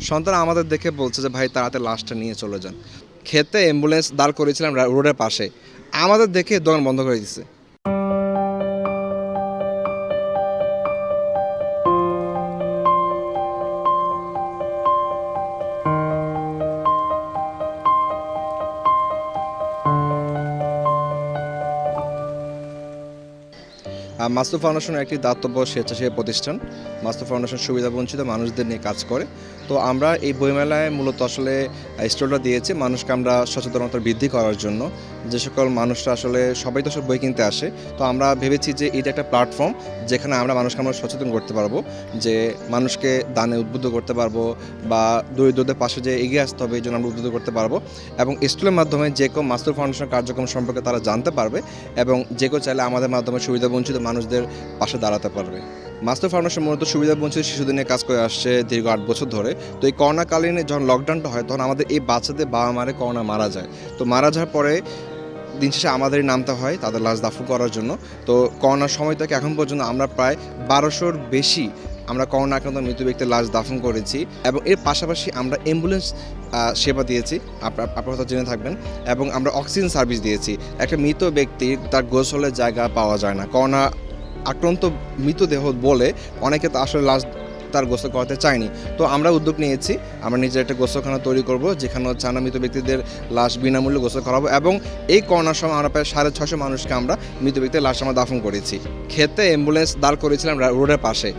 সন্তান আমাদের দেখে বলছে যে, ভাই তাড়াতে লাশটা নিয়ে চলে যান। খেতে অ্যাম্বুলেন্স দাঁড় করেছিলাম রোডের পাশে। আমাদের দেখে দোকান বন্ধ করে দিচ্ছে আর মাস্তুর ফাউন্ডেশন একটি দাতব্য স্বেচ্ছাসেবী প্রতিষ্ঠান। মাস্তু ফাউন্ডেশন সুবিধা বঞ্চিত মানুষদের নিয়ে কাজ করে। তো আমরা এই বইমেলায় মূলত আসলে স্টলটা দিয়েছি। মানুষকে আমরা সচেতনতা বৃদ্ধি করার জন্য। যে সকল মানুষরা আসলে, সবাই তো সব বই কিনতে আসে, তো আমরা ভেবেছি যে এটা একটা প্ল্যাটফর্ম যেখানে আমরা মানুষকে আমরা সচেতন করতে পারব, যে মানুষকে দানে উদ্বুদ্ধ করতে পারব বা দরিদ্রদের পাশে যে এগিয়ে আসতে হবে, এই জন্য আমরা উদ্বুদ্ধ করতে পারব। এবং স্টলের মাধ্যমে যে কেউ মাস্তুর ফাউন্ডেশনের কার্যক্রম সম্পর্কে তারা জানতে পারবে এবং যে কেউ চাইলে আমাদের মাধ্যমে সুবিধা বঞ্চিত মানুষদের পাশে দাঁড়াতে পারবে। মাস্টার ফাউন্ডেশন মূলত সুবিধা বঞ্চিত শিশুদের নিয়ে কাজ করে আসছে দীর্ঘ আট বছর ধরে। তো এই করোনাকালীন যখন লকডাউনটা হয়, তখন আমাদের এই বাচ্চাদের বাবা মারে করোনা মারা যায়। তো মারা যাওয়ার পরে দিন শেষে আমাদেরই নামতে হয় তাদের লাশ দাফন করার জন্য। তো করোনার সময় থেকে এখন পর্যন্ত আমরা প্রায় বারোশোর বেশি আমরা করোনা আক্রান্ত মৃত ব্যক্তির লাশ দাফন করেছি এবং এর পাশাপাশি আমরা অ্যাম্বুলেন্স সেবা দিয়েছি। আপনার আপনার জেনে থাকবেন। এবং আমরা অক্সিজেন সার্ভিস দিয়েছি। একটা মৃত ব্যক্তির তার গোসলের জায়গা পাওয়া যায় না। করোনা আক্রান্ত মৃতদেহ বলে অনেকে তো আসলে লাশ তার গোসল করাতে চায়নি। তো আমরা উদ্যোগ নিয়েছি, আমরা নিজের একটা গোসলখানা তৈরি করব, যেখানে হচ্ছে মৃত ব্যক্তিদের লাশ বিনামূল্যে গোসল করাবো এবং এই করোনার সময় আমরা প্রায় সাড়ে ছশো মানুষকে আমরা মৃত ব্যক্তির লাশ আমরা দাফন করেছি। খেতে অ্যাম্বুলেন্স দাঁড় করেছিলাম রোডের পাশে।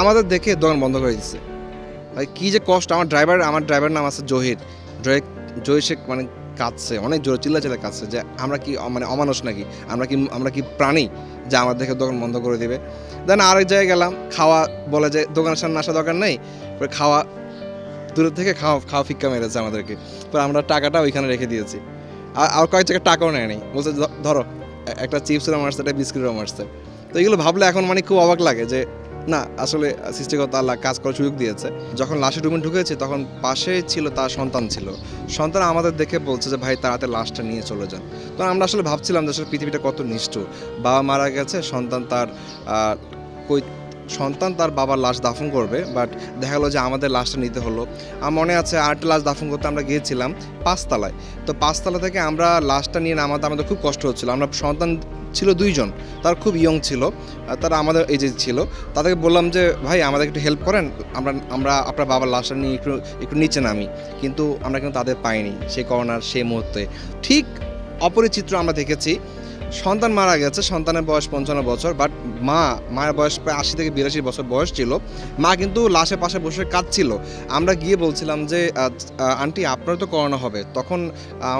আমাদের দেখে দোকান বন্ধ করে দিচ্ছে ভাই, কী যে কষ্ট! আমার ড্রাইভার আমার ড্রাইভার নাম আছে জহির। জয় জয় শেখ মানে কাঁদছে, অনেক জোরে চিল্লা চিল্লা কাঁদছে যে আমরা কি মানে অমানুষ নাকি? আমরা কি আমরা কি প্রাণী যে আমার দেখে দোকান বন্ধ করে দিবে? দেন আরেক জায়গায় গেলাম, খাওয়া বলে যে দোকানের সামনে আসা দরকার নেই খাওয়া, দূরের থেকে খাওয়া খাওয়া ফিক্কা মেরেছে আমাদেরকে। পরে আমরা টাকাটা ওইখানে রেখে দিয়েছি। আর আর কয়েক জায়গায় টাকাও নেয়নি। বলছে "ধ- ধরো একটা চিপসেরও মারছে একটা বিস্কিটেরও মারছে তো এগুলো ভাবলে এখন মানে খুব অবাক লাগে যে, না, আসলে সৃষ্টিকর্তা আল্লাহ কাজ করার সুযোগ দিয়েছে। যখন লাশের রুমে ঢুকেছে, তখন পাশে ছিল তার সন্তান ছিল। সন্তান আমাদের দেখে বলছে যে, ভাই তাড়াতে লাশটা নিয়ে চলে যান। তো আমরা আসলে ভাবছিলাম যে, আসলে পৃথিবীটা কত নিষ্ঠুর। বাবা মারা গেছে, সন্তান তার কই সন্তান তার বাবার লাশ দাফন করবে বাট দেখা গেলো যে আমাদের লাশটা নিতে হলো। আমার মনে আছে আরেকটা লাশ দাফন করতে আমরা গিয়েছিলাম পাঁচতলায়। তো পাঁচতলা থেকে আমরা লাশটা নিয়ে নামাতে আমাদের খুব কষ্ট হচ্ছিল। আমরা সন্তান ছিল দুইজন, তার খুব ইয়ং ছিল তারা আমাদের যে ছিল, তাদেরকে বললাম যে, ভাই আমাদের একটু হেল্প করেন, আমরা আমরা আপনার বাবার লাশটা নিয়ে একটু একটু নিচে নামি। কিন্তু আমরা কিন্তু তাদের পাইনি সেই করোনার সেই মুহূর্তে। ঠিক অপরিচিত্র আমরা দেখেছি সন্তান মারা গেছে, সন্তানের বয়স পঞ্চান্ন বছর বাট মা, মায়ের বয়স প্রায় আশি থেকে বিরাশি বছর বয়স ছিল। মা কিন্তু লাশের পাশে বসে কাঁদছিল। আমরা গিয়ে বলছিলাম যে আন্টি আপনার তো করোনা হবে। তখন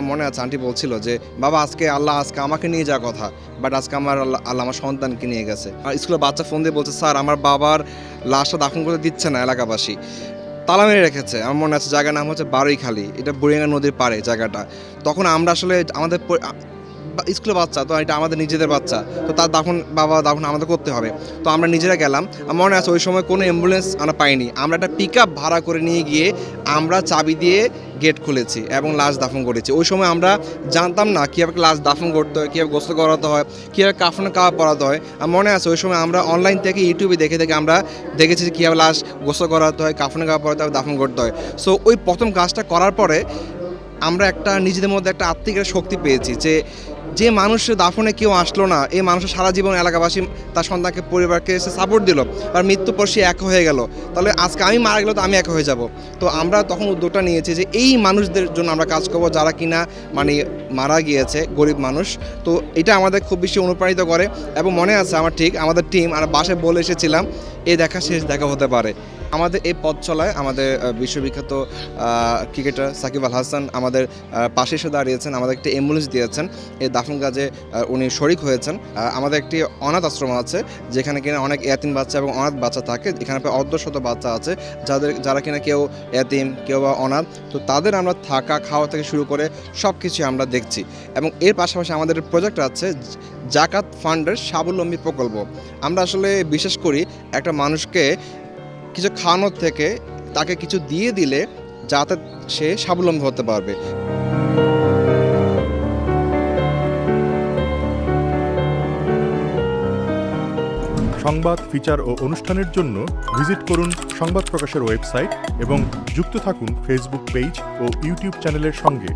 মনে আছে আন্টি বলছিল যে, বাবা, আজকে আল্লাহ, আজকে আমাকে নিয়ে যাওয়ার কথা বাট আজকে আমার আল্লাহ আল্লাহ আমার সন্তানকে নিয়ে গেছে। আর স্কুলের বাচ্চা ফোন দিয়ে বলছে, স্যার, আমার বাবার লাশটা দাফন করতে দিচ্ছে না এলাকাবাসী। তালা মেরে রেখেছে। আমার মনে আছে জায়গার নাম হচ্ছে বারৈখালী এটা বুড়িয়াঙ্গা নদীর পাড়ে জায়গাটা। তখন আমরা আসলে আমাদের স্কুলের বাচ্চা, তো এটা আমাদের নিজেদের বাচ্চা, তো তার দাফন বাবা দাফন আমাদের করতে হবে। তো আমরা নিজেরা গেলাম মনে আছে ওই সময় কোনো অ্যাম্বুলেন্স আমরা পাইনি। আমরা একটা পিক ভাড়া করে নিয়ে গিয়ে আমরা চাবি দিয়ে গেট খুলেছি এবং লাশ দাফন করেছি। ওই সময় আমরা জানতাম না কীভাবে লাশ দাফন করতে হয়, কীভাবে গোস্ত করাতে হয়, কীভাবে কাফনে কাওয়া পরাতে হয়। মনে আছে ওই সময় আমরা অনলাইন থেকে ইউটিউবে দেখে দেখে আমরা দেখেছি যে কীভাবে লাশ গোস্ত করাতে হয়, কাফনে কাওয়া পরাতে হয়, দাফন করতে হয়। সো ওই প্রথম কাজটা করার পরে আমরা একটা নিজেদের মধ্যে একটা আত্মিক শক্তি পেয়েছি যে যে মানুষের দাফনে কেউ আসলো না, এই মানুষের সারা জীবন এলাকাবাসী তার সন্তানকে, পরিবারকে এসে সাপোর্ট দিল। আর মৃত্যু পর সে এক হয়ে গেল। তাহলে আজকে আমি মারা গেলে তো আমি এক হয়ে যাব। তো আমরা তখন উদ্যোগটা নিয়েছি যে এই মানুষদের জন্য আমরা কাজ করব যারা কিনা মানে মারা গিয়েছে, গরিব মানুষ। তো এটা আমাদের খুব বেশি অনুপ্রাণিত করে। এবং মনে আছে আমার ঠিক, আমাদের টিম আর বাসায় বলে এসেছিলাম, এই দেখা শেষ দেখা হতে পারে। আমাদের এই পথ চলায় আমাদের বিশ্ববিখ্যাত ক্রিকেটার সাকিব আল হাসান আমাদের পাশে এসে দাঁড়িয়েছেন, আমাদের একটি অ্যাম্বুলেন্স দিয়েছেন। এই দাফন কাজে উনি শরিক হয়েছেন। আমাদের একটি অনাথ আশ্রম আছে, যেখানে কিনা অনেক এতিম বাচ্চা এবং অনাথ বাচ্চা থাকে। এখানে প্রায় অর্ধশত বাচ্চা আছে, যাদের, যারা কিনা কেউ এতিম, কেউ বা অনাথ। তো তাদের আমরা থাকা, খাওয়া থেকে শুরু করে সব কিছু আমরা দেখছি। এবং এর পাশাপাশি আমাদের প্রজেক্ট আছে, জাকাত ফান্ডের স্বাবলম্বী প্রকল্প। আমরা আসলে বিশেষ করি, একটা মানুষকে কিছু খাওয়ানোর থেকে তাকে কিছু দিয়ে দিলে যাতে সে স্বাবলম্বী হতে পারবে। সংবাদ, ফিচার ও অনুষ্ঠানের জন্য ভিজিট করুন সংবাদ প্রকাশের ওয়েবসাইট এবং যুক্ত থাকুন ফেসবুক পেজ ও ইউটিউব চ্যানেলের সঙ্গে।